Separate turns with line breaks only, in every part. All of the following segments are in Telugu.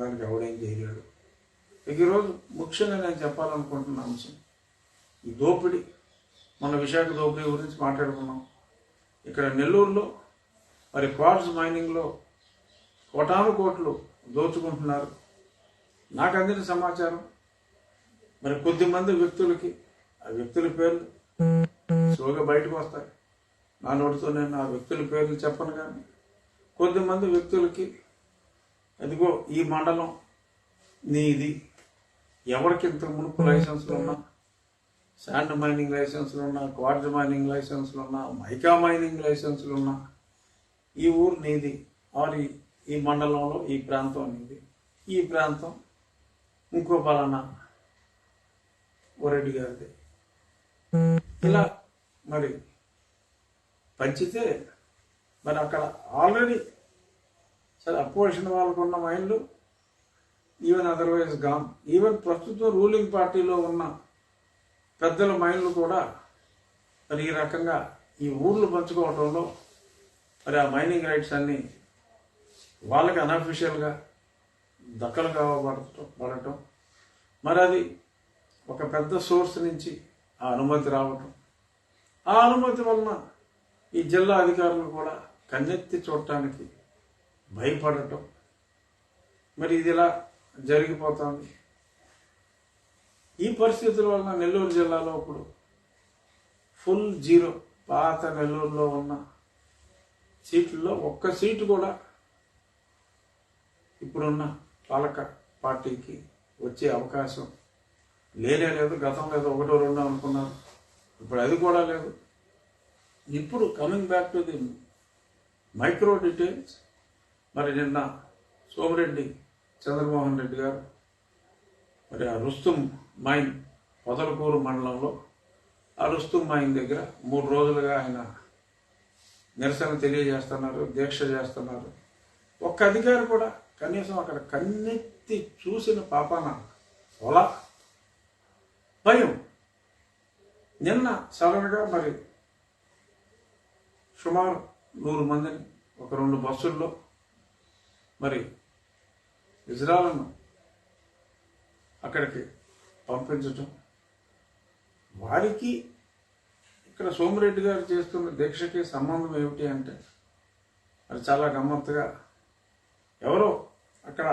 దానికి ఎవడేం చేయలేడు. ఇక ఈరోజు ముఖ్యంగా నేను చెప్పాలనుకుంటున్న అంశం ఈ దోపిడీ మన విశాఖ దోపిడీ గురించి మాట్లాడుకున్నాం. ఇక్కడ నెల్లూరులో మరి క్వార్ట్స్ మైనింగ్లో కోటాను కోట్లు దోచుకుంటున్నారు. నాకు అందిన సమాచారం మరి కొద్దిమంది వ్యక్తులకి ఆ వ్యక్తుల పేర్లు స్లోగా బయటకు వస్తాయి. నా నోటితో నేను ఆ వ్యక్తుల పేర్లు చెప్పను కానీ కొద్దిమంది వ్యక్తులకి అదిగో ఈ మండలం నీది. ఎవరికి ఇంత మునుపు లైసెన్స్లు ఉన్నా? శాండ్ మైనింగ్ లైసెన్స్లు ఉన్నా క్వార్జ్ మైనింగ్ లైసెన్స్లు ఉన్నా మైకా మైనింగ్ లైసెన్స్లు ఉన్నా ఈ ఊరు నీది ఆరు ఈ- ఈ మండలంలో ఈ ప్రాంతం నీది. ఈ ప్రాంతం ఇంకో పలానా ఓరెడ్డి గారిది. ఇలా మరి పంచితే మరి అక్కడ ఆల్రెడీ సరే అపోజిషన్ వాళ్ళకు ఉన్న మైండ్లు ఈవెన్ అదర్వైజ్ గాన్ ఈవెన్ ప్రస్తుతం రూలింగ్ పార్టీలో ఉన్న పెద్దల మైండ్లు కూడా మరి ఈ రకంగా ఈ ఊర్లు పంచుకోవడంలో మరి ఆ మైనింగ్ రైట్స్ అన్ని వాళ్ళకి అన్అఫిషియల్గా దక్కలు కావబడటం పడటం. మరి అది ఒక పెద్ద సోర్స్ నుంచి ఆ అనుమతి రావటం. ఆ అనుమతి వలన ఈ జిల్లా అధికారులు కూడా కన్నెత్తి చూడటానికి భయపడటం. మరి ఇది ఇలా జరిగిపోతుంది? ఈ పరిస్థితుల వలన నెల్లూరు జిల్లాలో ఇప్పుడు ఫుల్ జీరో. పాత నెల్లూరులో ఉన్న సీట్లలో ఒక్క సీటు కూడా ఇప్పుడున్న పాలక పార్టీకి వచ్చే అవకాశం లేనే లేదు. గతంలో లేదు ఒకటో రెండో అనుకున్నారు. ఇప్పుడు అది కూడా లేదు. ఇప్పుడు coming back to the micro details మరి నిన్న సోమిరెడ్డి చంద్రమోహన్ రెడ్డి గారు మరి ఆ రుస్తుం మైన్ పొదలకూరు మండలంలో ఆ రుస్తుం మైన్ దగ్గర మూడు రోజులుగా ఆయన నిరసన తెలియజేస్తున్నారు దీక్ష చేస్తున్నారు. ఒక్క అధికారి కూడా కనీసం అక్కడ కన్నెత్తి చూసిన పాపాన పొలా భయం. నిన్న సడన్గా మరి సుమారు నూరు మందిని ఒక రెండు బస్సుల్లో మరి ఇజ్రాలను అక్కడికి పంపించటం వారికి ఇక్కడ సోమిరెడ్డి గారు చేస్తున్న దీక్షకి సంబంధం ఏమిటి అంటే అది చాలా గమ్మత్తుగా ఎవరో అక్కడ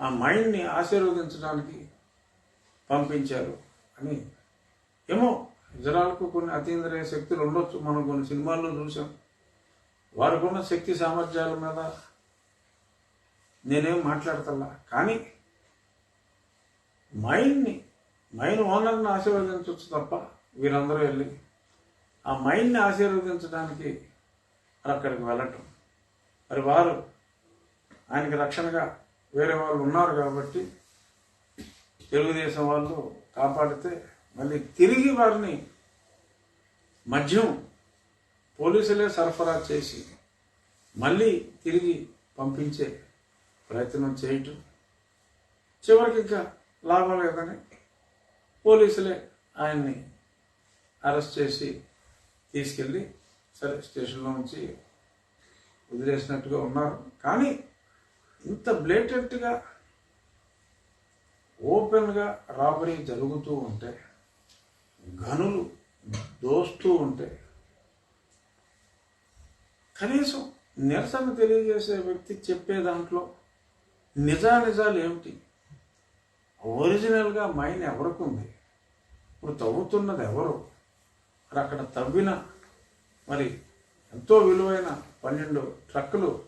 ఆ మైండ్ని ఆశీర్వదించడానికి పంపించారు అని ఏమో ఇజ్రాయల్కు కొన్ని అతీంద్రియ శక్తులు ఉండొచ్చు. మనం కొన్ని సినిమాల్లో చూసాం వారికి ఉన్న శక్తి సామర్థ్యాల మీద నేనేం మాట్లాడతల్లా? కానీ మైండ్ని మైండ్ ఓనర్ని ఆశీర్వదించవచ్చు తప్ప వీరందరూ వెళ్ళి ఆ మైండ్ని ఆశీర్వదించడానికి అక్కడికి వెళ్ళటం. మరి వారు ఆయనకి రక్షణగా వేరే వాళ్ళు ఉన్నారు కాబట్టి తెలుగుదేశం వాళ్ళు కాపాడితే మళ్ళీ తిరిగి వారిని మద్యం పోలీసులే సరఫరా చేసి మళ్ళీ తిరిగి పంపించే ప్రయత్నం చేయటం. చివరికి ఇంకా లాభం లేదని పోలీసులే ఆయన్ని అరెస్ట్ చేసి తీసుకెళ్ళి సరే స్టేషన్లో నుంచి వదిలేసినట్టుగా ఉన్నారు. కానీ ఇంత బ్లేటెంట్గా ఓపెన్గా రాబరీ జరుగుతూ ఉంటే గనులు దోస్తూ ఉంటే కనీసం నిరసన తెలియజేసే వ్యక్తి చెప్పే దాంట్లో నిజానిజాలు ఏమిటి ఒరిజినల్గా మైన్ ఎవరికి ఉంది? ఇప్పుడు తవ్వుతున్నది ఎవరు? మరి అక్కడ తవ్విన మరి ఎంతో విలువైన పన్నెండు ట్రక్కులు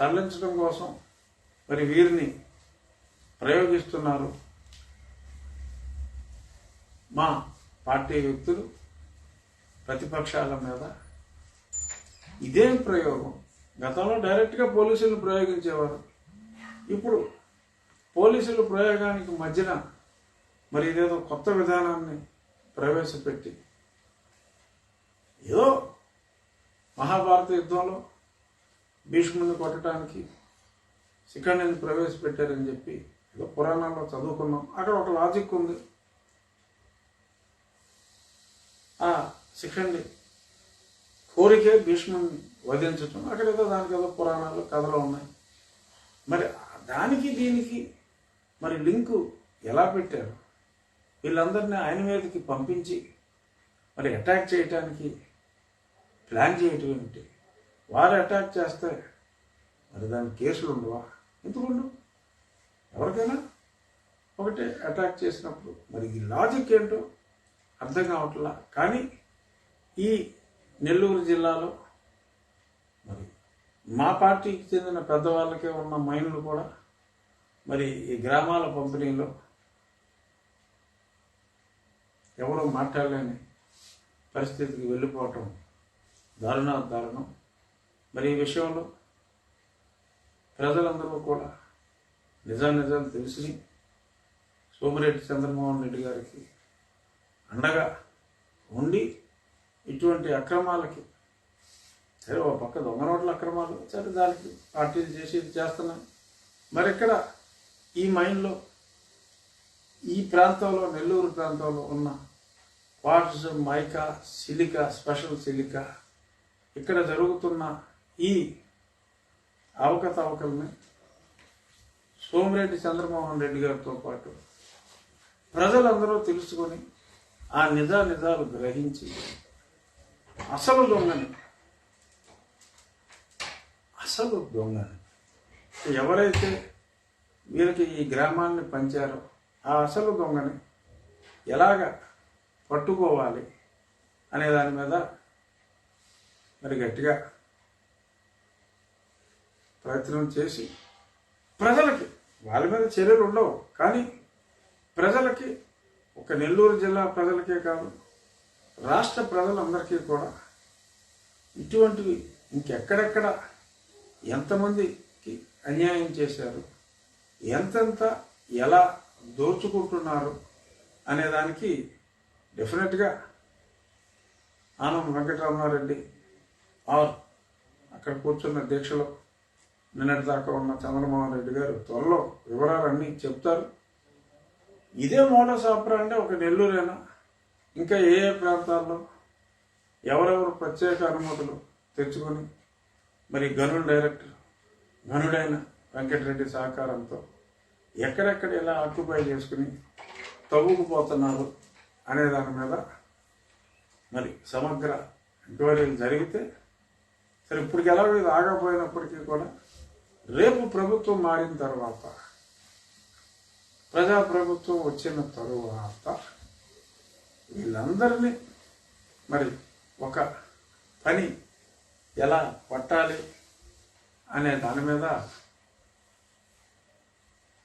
తరలించడం కోసం మరి వీరిని ప్రయోగిస్తున్నారు మా పార్టీ వ్యక్తులు ప్రతిపక్షాల మీద. ఇదేం ప్రయోగం? గతంలో డైరెక్ట్గా పోలీసులు ప్రయోగించేవారు. ఇప్పుడు పోలీసులు ప్రయోగానికి మధ్యన మరి ఇదేదో కొత్త విధానాన్ని ప్రవేశపెట్టి ఏదో మహాభారత యుద్ధంలో భీష్ముని కొట్టడానికి శిఖండిని ప్రవేశపెట్టారని చెప్పి ఏదో పురాణాల్లో చదువుకున్నాం. అక్కడ ఒక లాజిక్ ఉంది. ఆ శిఖండి కోరికే భీష్ముని వధించటం. అక్కడ ఏదో దానికి ఏదో పురాణాలు కథలు ఉన్నాయి. మరి దానికి దీనికి మరి లింకు ఎలా పెట్టారు? వీళ్ళందరినీ ఆయన మీదకి పంపించి మరి అటాక్ చేయటానికి ప్లాన్ చేయటం ఏమిటి? వారు అటాక్ చేస్తే మరి దానికి కేసులు ఉండవా? ఎందుకుండు ఎవరికైనా ఒకటే అటాక్ చేసినప్పుడు మరి ఈ లాజిక్ ఏంటో అర్థం కావట్లా? కానీ ఈ నెల్లూరు జిల్లాలో మా పార్టీకి చెందిన పెద్దవాళ్ళకే ఉన్న మైండ్లు కూడా మరి ఈ గ్రామాల పంపిణీలో ఎవరు మాట్లాడలేని పరిస్థితికి వెళ్ళిపోవటం దారుణ దారుణం. మరి ఈ విషయంలో ప్రజలందరూ కూడా నిజానిజాలు తెలిసి సోమిరెడ్డి చంద్రమోహన్ రెడ్డి గారికి అండగా ఉండి ఇటువంటి అక్రమాలకి సరే ఒక పక్క దొంగ నోట్ల అక్రమాలు సరే దానికి పార్టీలు చేసి ఇది చేస్తున్నాయి మరి ఇక్కడ ఈ మైండ్లో ఈ ప్రాంతంలో నెల్లూరు ప్రాంతంలో ఉన్న what's mica silica special silica ఇక్కడ జరుగుతున్న ఈ అవకతవకల్ని సోమిరెడ్డి చంద్రమోహన్ రెడ్డి గారితో పాటు ప్రజలందరూ తెలుసుకొని ఆ నిజా నిజాలు గ్రహించి అసలు దొంగని అసలు దొంగ. ఎవరైతే వీరికి ఈ గ్రామాన్ని పంచారో ఆ అసలు దొంగని ఎలాగ పట్టుకోవాలి అనే దాని మీద మరి గట్టిగా ప్రయత్నం చేసి ప్రజలకి వాళ్ళ మీద చర్యలు ఉండవు. కానీ ప్రజలకి ఒక నెల్లూరు జిల్లా ప్రజలకే కాదు రాష్ట్ర ప్రజలందరికీ కూడా ఇటువంటివి ఇంకెక్కడెక్కడ ఎంతమందికి అన్యాయం చేశారు? ఎంతెంత ఎలా దోచుకుంటున్నారు? అనే దానికి డెఫినెట్గా ఆనం వెంకటరమణారెడ్డి ఆర్ అక్కడ కూర్చున్న దీక్షలో నిన్నటి దాకా ఉన్న చంద్రమోహన్ రెడ్డి గారు త్వరలో వివరాలన్నీ చెప్తారు. ఇదే మోడస్ అంటే ఒక నెల్లూరేనా? ఇంకా ఏ ఏ ప్రాంతాల్లో? ఎవరెవరు ప్రత్యేక అనుమతులు తెచ్చుకొని మరి గనుడు డైరెక్టర్ గనుడైన వెంకటరెడ్డి సహకారంతో ఎక్కడెక్కడ ఎలా ఆక్యుపై చేసుకుని తవ్వుకుపోతున్నారు అనే దాని మీద మరి సమగ్ర ఎంక్వైరీలు జరిగితే సరే ఇప్పటికి ఎలా ఇది ఆగపోయినప్పటికీ కూడా రేపు ప్రభుత్వం మారిన తర్వాత ప్రజాప్రభుత్వం వచ్చిన తరువాత వీళ్ళందరినీ మరి ఒక పని ఎలా పట్టాలి అనే దాని మీద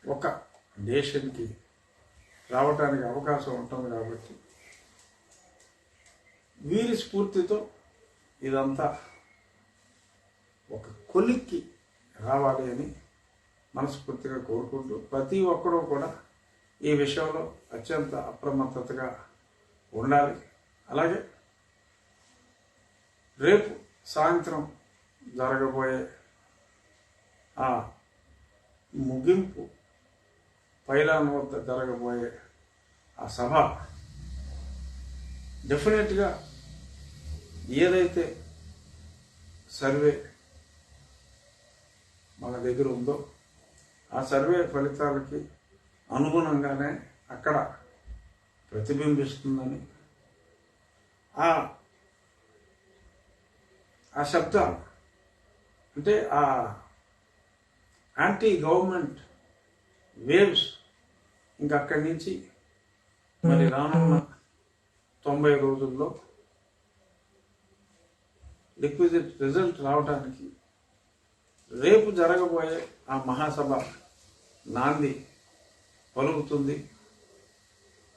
ఒక దేశానికి రావటానికి అవకాశం ఉంటుంది కాబట్టి వీరి స్ఫూర్తితో ఇదంతా ఒక కొలిక్కి రావాలి అని మనస్ఫూర్తిగా కోరుకుంటూ ప్రతి ఒక్కరూ కూడా ఈ విషయంలో అత్యంత అప్రమత్తతగా ఉండాలి. అలాగే రేపు సాయంత్రం జరగబోయే ఆ ముగింపు పైలాన్ వద్ద జరగబోయే ఆ సభ డెఫినెట్గా ఏదైతే సర్వే మన దగ్గర ఉందో ఆ సర్వే ఫలితాలకి అనుగుణంగానే అక్కడ ప్రతిబింబిస్తుందని ఆ ఆ శబ్దాలు అంటే ఆ యాంటీ గవర్నమెంట్ వేవ్స్ ఇంకా అక్కడి నుంచి మరి రానున్న తొంభై రోజుల్లో లిక్విజిట్ రిజల్ట్ రావడానికి రేపు జరగబోయే ఆ మహాసభ నాంది పలుకుతుంది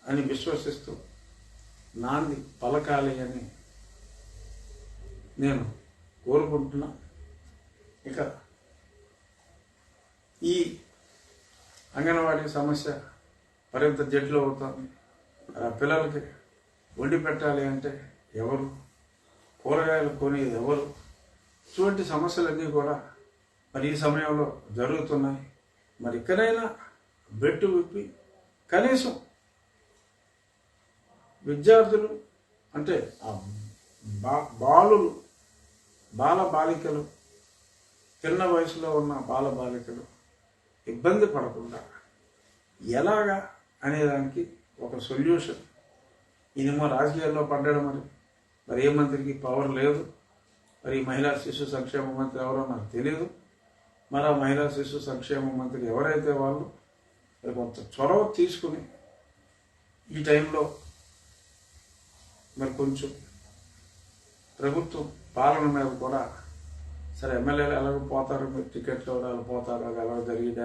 అని విశ్వసిస్తూ నాంది పలకాలి అని నేను కోరుకుంటున్నా. ఇక ఈ అంగన్వాడీ సమస్య మరింత జడ్లు అవుతుంది. ఆ పిల్లలకి వండి పెట్టాలి అంటే ఎవరు? కూరగాయలు కొనేది ఎవరు? ఇటువంటి సమస్యలన్నీ కూడా మరి ఈ సమయంలో జరుగుతున్నాయి. మరి ఇక్కడైనా బెట్టు విప్పి కనీసం విద్యార్థులు అంటే ఆ బా బాలులు బాల బాలికలు చిన్న వయసులో ఉన్న బాల బాలికలు ఇబ్బంది పడకుండా ఎలాగా అనేదానికి ఒక సొల్యూషన్. ఈయనేమో రాజకీయాల్లో పడ్డాడు మరి. మరి ఏ మంత్రికి పవర్ లేదు. మరి మహిళా శిశు సంక్షేమ మంత్రి ఎవరో నాకు తెలియదు మరి ఆ మహిళా శిశు సంక్షేమ మంత్రి ఎవరైతే వాళ్ళు మరి కొంత చొరవ తీసుకుని ఈ టైంలో మరి కొంచెం ప్రభుత్వం పాలన మీద కూడా సరే ఎమ్మెల్యేలు ఎలాగో పోతారు? మీరు టికెట్లు ఎవరు పోతారు అది ఎలాగో జరిగి